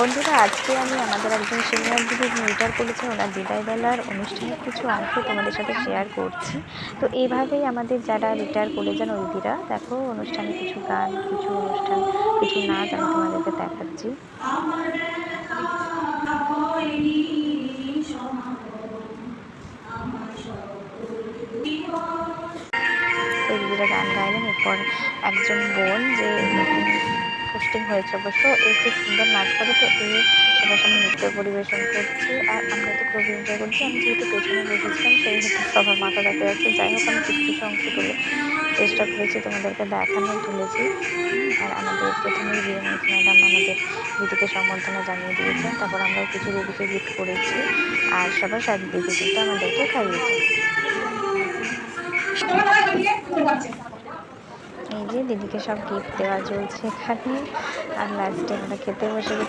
বন্ধুরা, আজকে আমি আমাদের একজন সিনিয়র দিদি রিটায়ার করেছেন, ওনার বিদায়বেলার অনুষ্ঠানের কিছু অংশ তোমাদের সাথে শেয়ার করছি। তো এইভাবেই আমাদের যারা রিটায়ার করে যান ওই দিদিরা দেখো অনুষ্ঠানে কিছু গান, কিছু অনুষ্ঠান, কিছু নাচ আমি তোমাদেরকে দেখাচ্ছি। এই দিদিরা গান গাইলেন এরপর একজন বোন যে পোস্টিং হয়েছে। অবশ্য এ খুব সুন্দর নাচ করে তো এই সবার সামনে নৃত্য পরিবেশন করছি। আর আমরা তো খুবই এনজয় করছি। আমি যেহেতু পেছনে বসেছিলাম, সেই হেতু সবার মাথা দেখা যাচ্ছে। যাই হোক, আমি কিছু কিছু অংশ তুলে চেষ্টা করেছি তোমাদেরকে দেখানো তুলেছি। আর আমাদের প্রথমে বিরিয়ানি ম্যাডাম আমাদের দিদিকে সম্বর্ধনা জানিয়ে দিয়েছেন। তারপর আমরা কিছু দিদিকে গিফট করেছি। আর সবার সাথে দিদি কিন্তু আমাদেরকে খাইয়েছে এই যে দিদিকে সব গিফট দেওয়া চলছে এখানে। আর লাস্টে আমরা খেতে বসে গেছি।